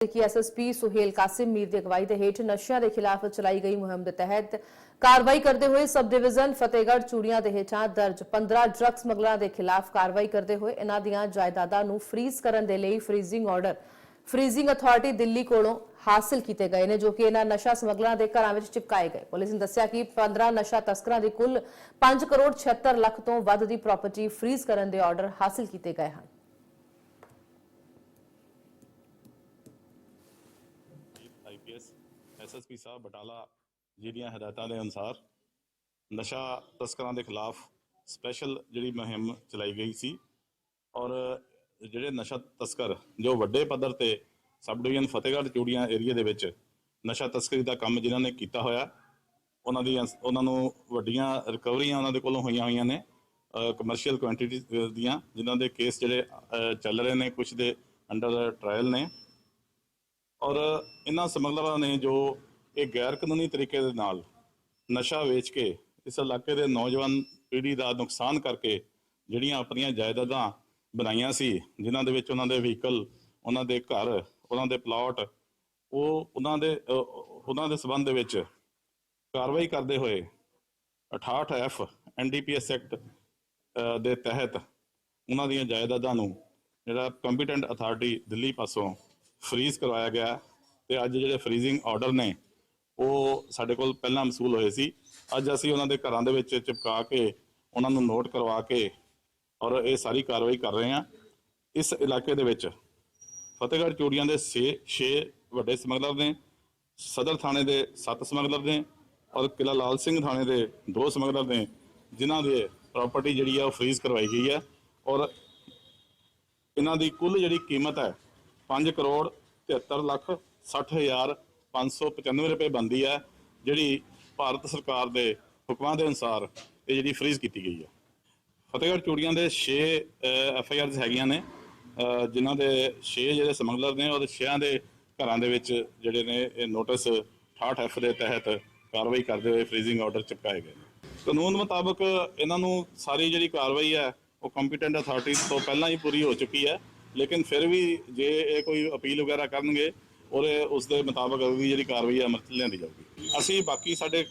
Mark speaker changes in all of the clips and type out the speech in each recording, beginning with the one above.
Speaker 1: ਕਿ ਐਸਐਸਪੀ ਸੁਹੇਲ ਕਾਸਿਮ ਮੀਰ ਦੀ ਅਗਵਾਈ ਦੇ ਹੇਠ ਨਸ਼ਿਆਂ ਦੇ ਖਿਲਾਫ ਚਲਾਈ ਗਈ ਮੁਹਿੰਮ ਦੇ ਤਹਿਤ ਕਾਰਵਾਈ ਕਰਦੇ ਹੋਏ ਸਬ ਡਿਵੀਜ਼ਨ ਫਤਿਹਗੜ੍ਹ ਚੂੜੀਆਂ ਦੇ ਹੇਠਾਂ ਦਰਜ 15 ਡਰੱਗ ਸਮਗਲਰਾਂ ਦੇ ਖਿਲਾਫ ਕਾਰਵਾਈ ਕਰਦੇ ਹੋਏ ਇਹਨਾਂ ਦੀਆਂ ਜਾਇਦਾਦਾਂ ਨੂੰ ਫ੍ਰੀਜ਼ ਕਰਨ ਦੇ ਲਈ freezing order, freezing authority Delhi ਕੋਲੋਂ ਹਾਸਲ ਕੀਤੇ ਗਏ ਨੇ, ਜੋ ਕਿ ਇਹਨਾਂ ਨਸ਼ਾ ਸਮਗਲਰਾਂ ਦੇ ਘਰਾਂ ਵਿੱਚ ਚਿਪਕਾਏ ਗਏ। ਪੁਲਿਸ ਨੇ ਦੱਸਿਆ ਕਿ 15 ਨਸ਼ਾ ਤਸਕਰਾਂ ਦੀ ਕੁੱਲ 5 ਕਰੋੜ 76 ਲੱਖ ਤੋਂ ਵੱਧ ਦੀ ਪ੍ਰਾਪਰਟੀ ਫ੍ਰੀਜ਼ ਕਰਨ ਦੇ ਆਰਡਰ ਹਾਸਲ ਕੀਤੇ ਗਏ ਹਨ।
Speaker 2: ਆਈਪੀਐਸ ਐਸਐਸਪੀ ਸਾਹਿਬ ਬਟਾਲਾ ਜੀ ਦੀਆਂ ਹਦਾਇਤਾਂ ਦੇ ਅਨੁਸਾਰ ਨਸ਼ਾ ਤਸਕਰਾਂ ਦੇ ਖਿਲਾਫ ਸਪੈਸ਼ਲ ਜਿਹੜੀ ਮੁਹਿੰਮ ਚਲਾਈ ਗਈ ਸੀ ਔਰ ਜਿਹੜੇ ਨਸ਼ਾ ਤਸਕਰ, ਜੋ ਵੱਡੇ ਪੱਧਰ ਤੇ sub division Fatehgarh Churian area ਦੇ ਵਿੱਚ ਨਸ਼ਾ ਤਸਕਰੀ ਦਾ ਕੰਮ ਜਿਨ੍ਹਾਂ ਨੇ ਕੀਤਾ ਹੋਇਆ, ਉਹਨਾਂ ਦੀ ਉਹਨਾਂ ਨੂੰ ਵੱਡੀਆਂ ਰਿਕਵਰੀਆਂ ਉਹਨਾਂ ਦੇ ਕੋਲੋਂ ਹੋਈਆਂ ਹੋਈਆਂ ਨੇ ਕਮਰਸ਼ੀਅਲ ਕੁਆਂਟੀਟੀ ਦੀਆਂ, ਜਿਨ੍ਹਾਂ ਦੇ ਕੇਸ ਜਿਹੜੇ ਚੱਲ ਰਹੇ ਨੇ ਕੁਝ ਦੇ ਅੰਡਰ ਟ੍ਰਾਇਲ ਨੇ। ਔਰ ਇਹਨਾਂ ਸਮਗਲਰਾਂ ਨੇ ਜੋ ਇਹ ਗੈਰ ਕਾਨੂੰਨੀ ਤਰੀਕੇ ਦੇ ਨਾਲ ਨਸ਼ਾ ਵੇਚ ਕੇ ਇਸ ਇਲਾਕੇ ਦੇ ਨੌਜਵਾਨ ਪੀੜ੍ਹੀ ਦਾ ਨੁਕਸਾਨ ਕਰਕੇ ਜਿਹੜੀਆਂ ਆਪਣੀਆਂ ਜਾਇਦਾਦਾਂ ਬਣਾਈਆਂ ਸੀ, ਜਿਨ੍ਹਾਂ ਦੇ ਵਿੱਚ ਉਹਨਾਂ ਦੇ ਵਹੀਕਲ, ਉਹਨਾਂ ਦੇ ਘਰ, ਉਹਨਾਂ ਦੇ ਪਲਾਟ, ਉਹ ਉਹਨਾਂ ਦੇ ਉਹਨਾਂ ਦੇ ਸਬੰਧ ਦੇ ਵਿੱਚ ਕਾਰਵਾਈ ਕਰਦੇ ਹੋਏ 68 ਐਫ ਐਨਡੀਪੀਐਸ ਐਕਟ ਦੇ ਤਹਿਤ ਉਹਨਾਂ ਦੀਆਂ ਜਾਇਦਾਦਾਂ ਨੂੰ ਜਿਹੜਾ ਕੰਪੀਟੈਂਟ ਅਥਾਰਟੀ ਦਿੱਲੀ ਪਾਸੋਂ ਫਰੀਜ਼ ਕਰਵਾਇਆ ਗਿਆ ਤੇ ਅੱਜ ਜਿਹੜੇ ਫਰੀਜ਼ਿੰਗ ਆਰਡਰ ਨੇ, ਉਹ ਸਾਡੇ ਕੋਲ ਪਹਿਲਾਂ ਮਸੂਲ ਹੋਏ ਸੀ। ਅੱਜ ਅਸੀਂ ਉਹਨਾਂ ਦੇ ਘਰਾਂ ਦੇ ਵਿੱਚ ਚਿਪਕਾ ਕੇ, ਉਹਨਾਂ ਨੂੰ ਨੋਟ ਕਰਵਾ ਕੇ ਔਰ ਇਹ ਸਾਰੀ ਕਾਰਵਾਈ ਕਰ ਰਹੇ ਹਾਂ। ਇਸ ਇਲਾਕੇ ਦੇ ਵਿੱਚ ਫਤਿਹਗੜ੍ਹ ਚੂੜੀਆਂ ਦੇ 6 6 ਵੱਡੇ ਸਮਗਲਰ ਨੇ, ਸਦਰ ਥਾਣੇ ਦੇ 7 ਸਮਗਲਰ ਨੇ ਔਰ ਕਿਲਾ ਲਾਲ ਸਿੰਘ ਥਾਣੇ ਦੇ ਦੋ ਸਮਗਲਰ ਨੇ, ਜਿਨ੍ਹਾਂ ਦੇ ਪ੍ਰਾਪਰਟੀ ਜਿਹੜੀ ਆ ਉਹ ਫ੍ਰੀਜ਼ ਕਰਵਾਈ ਗਈ ਹੈ ਔਰ ਇਹਨਾਂ ਦੀ ਕੁੱਲ ਜਿਹੜੀ ਕੀਮਤ ਹੈ 5 ਕਰੋੜ 73 ਲੱਖ 60 ਹਜ਼ਾਰ 595 ਰੁਪਏ ਬੰਦੀ ਹੈ, ਜਿਹੜੀ ਭਾਰਤ ਸਰਕਾਰ ਦੇ ਹੁਕਮਾਂ ਦੇ ਅਨੁਸਾਰ ਇਹ ਜਿਹੜੀ ਫ੍ਰੀਜ਼ ਕੀਤੀ ਗਈ ਹੈ। ਫਤਿਹਗੜ੍ਹ ਚੂੜੀਆਂ ਦੇ 6 ਐਫ ਆਈ ਆਰਸ ਹੈਗੀਆਂ ਨੇ। ਜਿਨ੍ਹਾਂ ਦੇ 6 ਜਿਹੜੇ ਸਮਗਲਰ ਨੇ, ਉਹਦੇ 6 ਦੇ ਘਰਾਂ ਦੇ ਵਿੱਚ ਜਿਹੜੇ ਨੇ, ਇਹ ਨੋਟਿਸ 68 ਐਫ ਦੇ ਤਹਿਤ ਕਾਰਵਾਈ ਕਰਦੇ ਹੋਏ ਫ੍ਰੀਜ਼ਿੰਗ ਆਰਡਰ ਚਿਪਕਾਏ ਗਏ ਨੇ। ਕਾਨੂੰਨ ਮੁਤਾਬਕ ਇਹਨਾਂ ਨੂੰ ਸਾਰੀ ਜਿਹੜੀ ਕਾਰਵਾਈ ਹੈ, ਉਹ ਕੰਪੀਟੈਂਟ ਅਥਾਰਟੀ ਤੋਂ ਪਹਿਲਾਂ ਹੀ ਪੂਰੀ ਹੋ ਚੁੱਕੀ ਹੈ। ਲੇਕਿਨ ਫਿਰ ਵੀ ਜੇ ਇਹ ਕੋਈ ਅਪੀਲ ਵਗੈਰਾ ਕਰਨਗੇ, ਉਹਦੇ ਉਸ ਦੇ ਮੁਤਾਬਕ ਅਗਲੀ ਜਿਹੜੀ ਕਾਰਵਾਈ ਹੈ ਅਮਲ ਲਿਆਂਦੀ ਜਾਊਗੀ। ਅਸੀਂ ਬਾਕੀ ਸਾਡੇ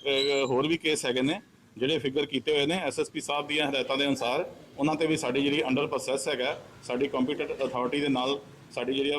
Speaker 2: ਹੋਰ ਵੀ ਕੇਸ ਹੈਗੇ ਨੇ, ਜਿਹੜੇ ਫਿਗਰ ਕੀਤੇ ਹੋਏ ਨੇ ਐਸਐਸਪੀ ਸਾਹਿਬ ਦੀਆਂ ਹਦਾਇਤਾਂ ਦੇ ਅਨੁਸਾਰ, ਉਹਨਾਂ ਤੇ ਵੀ ਸਾਡੀ ਜਿਹੜੀ ਅੰਡਰ ਪ੍ਰੋਸੈਸ ਹੈਗਾ, ਸਾਡੀ ਕੰਪੀਟੈਂਟ ਅਥਾਰਟੀ ਦੇ ਨਾਲ ਸਾਡੀ ਜਿਹੜੀ